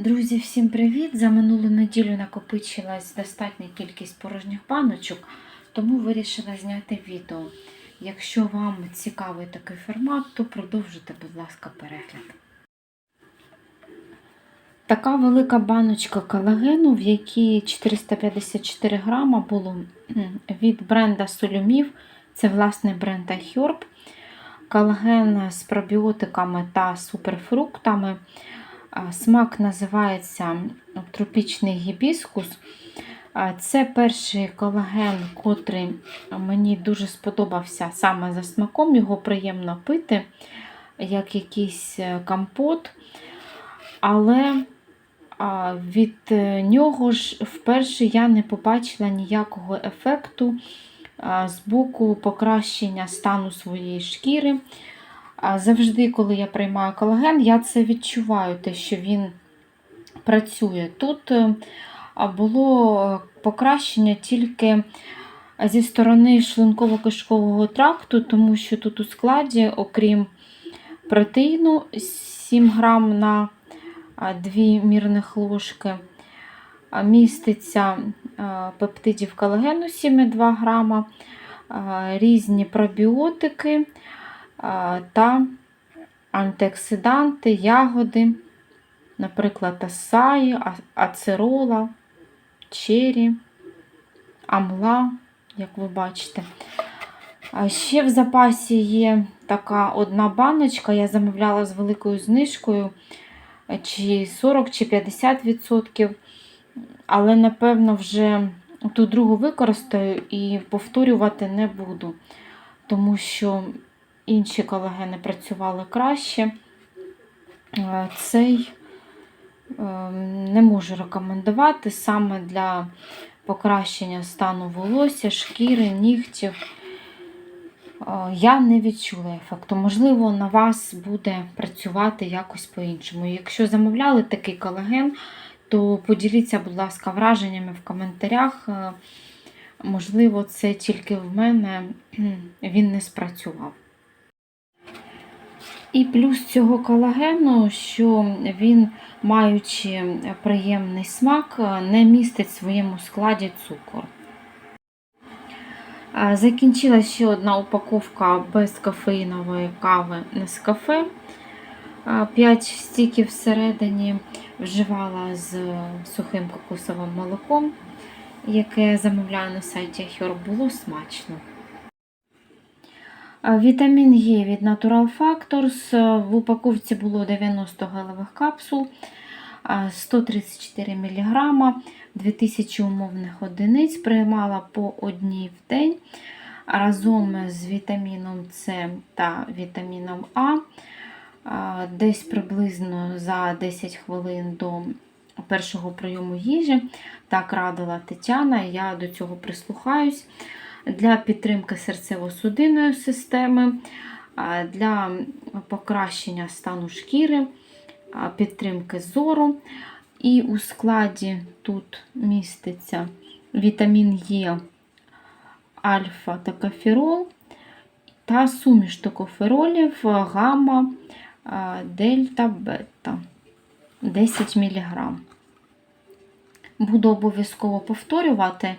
Друзі, всім привіт! За минулу неділю накопичилась достатня кількість порожніх баночок, тому вирішила зняти відео. Якщо вам цікавий такий формат, то продовжуйте, будь ласка, перегляд. Така велика баночка колагену, в якій 454 грама було від бренда Solumів. Це власний бренд iHerb. Колаген з пробіотиками та суперфруктами. Смак називається тропічний гібіскус. Це перший колаген, котрий мені дуже сподобався саме за смаком. Його приємно пити, як якийсь е, компот. Але від е, нього ж вперше я не побачила ніякого ефекту з боку покращення стану своєї шкіри. Завжди, коли я приймаю колаген, я це відчуваю, те, що він працює. Тут е, було е, покращення тільки зі сторони шлунково-кишкового тракту, тому що тут у складі, окрім протеїну 7 грам на 2 мірних ложки, міститься пептидів колагену 7,2 грама, різні пробіотики та антиоксиданти, ягоди, наприклад, асаї, ацерола, чері, амла, як ви бачите. Ще в запасі є така одна баночка, я замовляла з великою знижкою, чи 40, чи 50%. Але, напевно, вже ту другу використаю і повторювати не буду, тому що інші колагени працювали краще. Е, Цей е, не можу рекомендувати саме для покращення стану волосся, шкіри, нігтів. Е, Я не відчула ефекту. Можливо, на вас буде працювати якось по-іншому. Якщо замовляли такий колаген, то поділіться, будь ласка, враженнями в коментарях. Можливо, це тільки в мене він не спрацював. І плюс цього колагену, що він, маючи приємний смак, не містить в своєму складі цукор. А, Закінчилася ще одна упаковка безкофеїнової кави Нескафе. 5 стіків всередині вживала з сухим кокосовим молоком, яке замовляю на сайті Ахер, було смачно. Вітамін Е від Natural Factors. Е, В упаковці було 90 гелевих капсул, 134 мг, 2000 умовних одиниць. Приймала по одній в день разом з вітаміном С та вітаміном. А, Десь приблизно за 10 хвилин до першого прийому їжі. Так радила Тетяна, я до цього прислухаюсь для підтримки серцево-судинної системи, для покращення стану шкіри, підтримки зору. І у складі тут міститься вітамін Е, альфа та кафірол та суміш токоферолів, гамма, дельта, бета 10 мг. Буду обов'язково повторювати.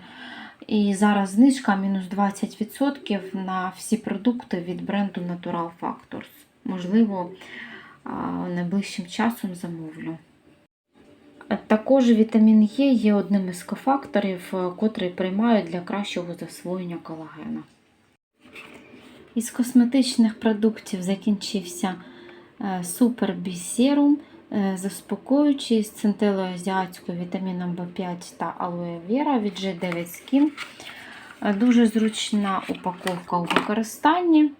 І зараз знижка мінус 20% на всі продукти від бренду Natural Factors. Можливо, найближчим часом замовлю. Також вітамін Е є одним із кофакторів, е, котрий приймають для кращого засвоєння колагена. Із косметичних продуктів закінчився е, Супер Бісерум, заспокоюючий з центелою азіатською вітаміном В5 та алоє вера від G9 Skin. Е, Дуже зручна упаковка у використанні.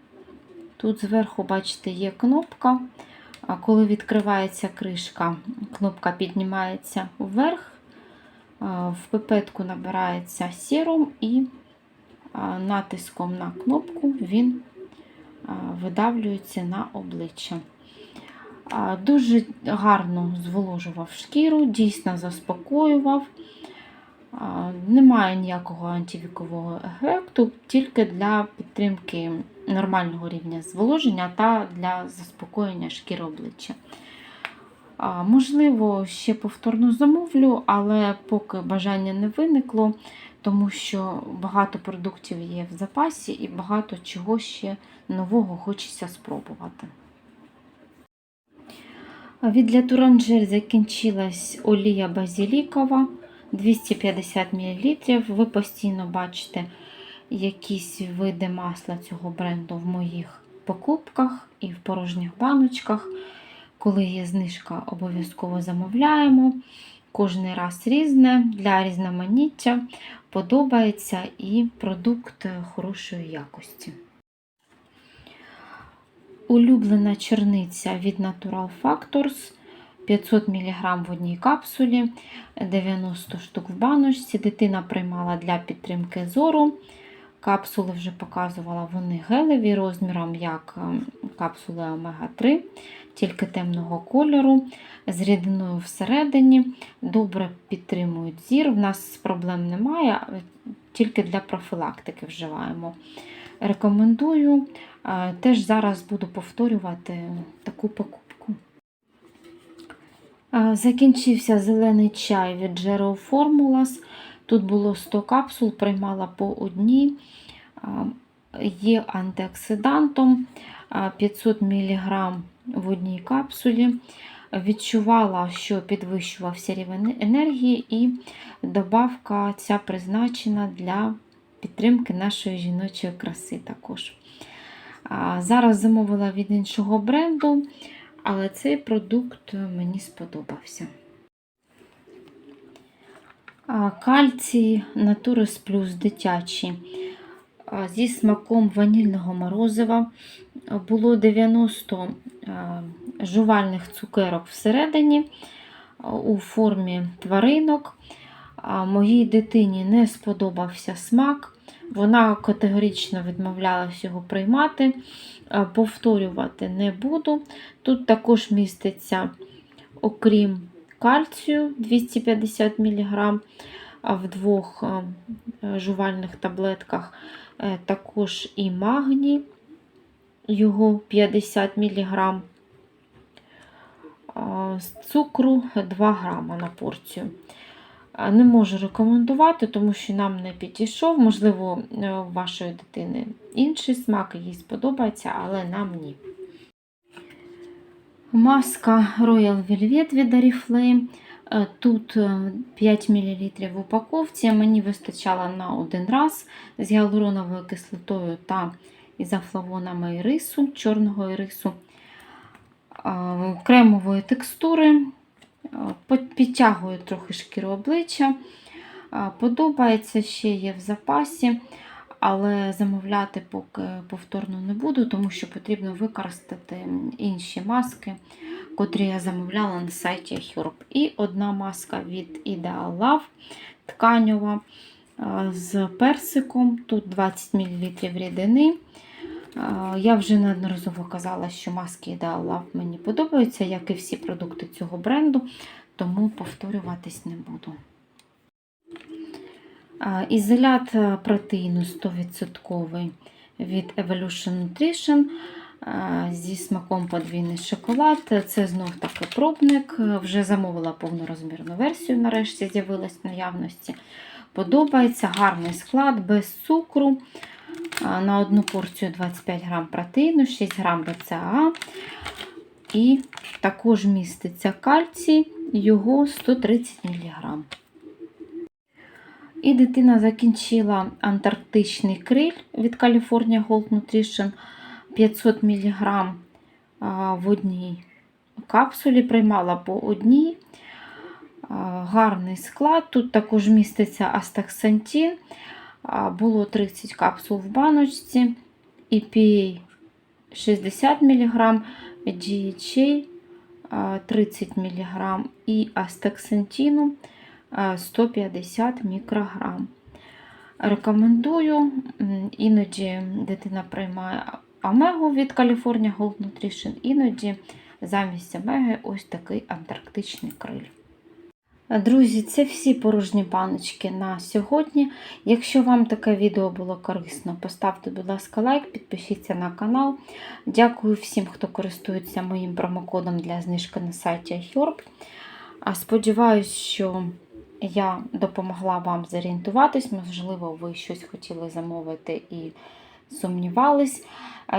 Тут зверху, бачите, є кнопка. Коли відкривається кришка, кнопка піднімається вверх, а, в пипетку набирається серум і натиском на кнопку він видавлюється на обличчя. Дуже гарно зволожував шкіру, дійсно заспокоював. Немає ніякого антивікового ефекту, тільки для підтримки нормального рівня зволоження та для заспокоєння шкіри обличчя. Можливо, ще повторно замовлю, але поки бажання не виникло, тому що багато продуктів є в запасі і багато чого ще нового хочеться спробувати. Від для закінчилась олія базілікова 250 мл. Ви постійно бачите якісь види масла цього бренду в моїх покупках і в порожніх баночках. Коли є знижка, обов'язково замовляємо. Кожний раз різне для різноманіття подобається і продукт хорошої якості. Улюблена черниця від Natural Factors 500 мг в одній капсулі, 90 штук в баночці. Дитина приймала для підтримки зору. Капсули вже показувала, вони гелеві розміром, як ем, капсули омега-3, тільки темного кольору, з рідиною всередині. Добре підтримують зір. В нас проблем немає, тільки для профілактики вживаємо. Рекомендую. Теж зараз буду повторювати таку покупку. Закінчився зелений чай від Gero Formulas. Тут було 100 капсул, приймала по одній. Є антиоксидантом е, 500 мг в одній капсулі. Відчувала, що підвищувався рівень енергії, і добавка ця призначена для підтримки нашої жіночої краси також. Зараз замовила від іншого бренду, але цей продукт мені сподобався. Кальцій Натурис Плюс дитячий зі смаком ванільного морозива. Було 90 жувальних цукерок всередині у формі тваринок. Моїй дитині не сподобався смак. Вона категорично відмовлялась його приймати, повторювати не буду. Тут також міститься, окрім кальцію 250 мг в двох жувальних таблетках, е, також і магній, його 50 мг, з цукру 2 грама на порцію. А, Не можу рекомендувати, тому що нам не підійшов. Можливо, е, у вашої дитини інший смак, їй сподобається, але нам ні. Маска Royal Velvet від Oriflame. Е, Тут е, 5 мл в упаковці. Мені вистачало на один раз з гіалуроновою кислотою та ізофлавонами ірису, чорного ірису, е, кремової текстури. Підтягує трохи шкіру обличчя. Е, Подобається, ще є в запасі, але замовляти поки повторно не буду, тому що потрібно використати інші маски, котрі я замовляла на сайті Herb. І одна маска від Ideal Love тканьова е, з персиком. Тут 20 мл рідини. Я вже неодноразово казала, що маски Ideal Love мені подобаються, як і всі продукти цього бренду, тому повторюватись не буду. Ізолят е, протеїну 100% від Evolution Nutrition е, зі смаком подвійний шоколад. Це знов таки пробник. Вже замовила повнорозмірну версію, нарешті з'явилась в наявності. Подобається гарний склад без цукру. На одну порцію 25 грам протеїну, 6 грам БЦА. І також міститься кальцій, його 130 мг. І дитина закінчила антарктичний криль від California Gold Nutrition 500 мг в одній капсулі, приймала по одній. Гарний склад. Тут також міститься астаксантин. Було 30 капсул в баночці, EPA 60 мг, DHA 30 мг і астаксантину а, 150 мікрограм. Рекомендую. Іноді дитина приймає омегу від California Gold Nutrition, іноді замість омеги ось такий антарктичний криль. Друзі, це всі порожні баночки на сьогодні. Якщо вам таке відео було корисно, поставте, будь ласка, лайк, підпишіться на канал. Дякую всім, хто користується моїм промокодом для знижки на сайті iHerb. Сподіваюсь, що я допомогла вам зорієнтуватись. Можливо, ви щось хотіли замовити і сумнівались.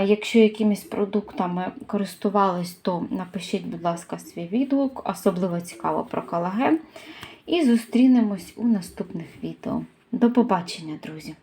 Якщо якимись продуктами користувались, то напишіть, будь ласка, свій відгук, особливо цікаво про колаген. І зустрінемось у наступних відео. До побачення, друзі!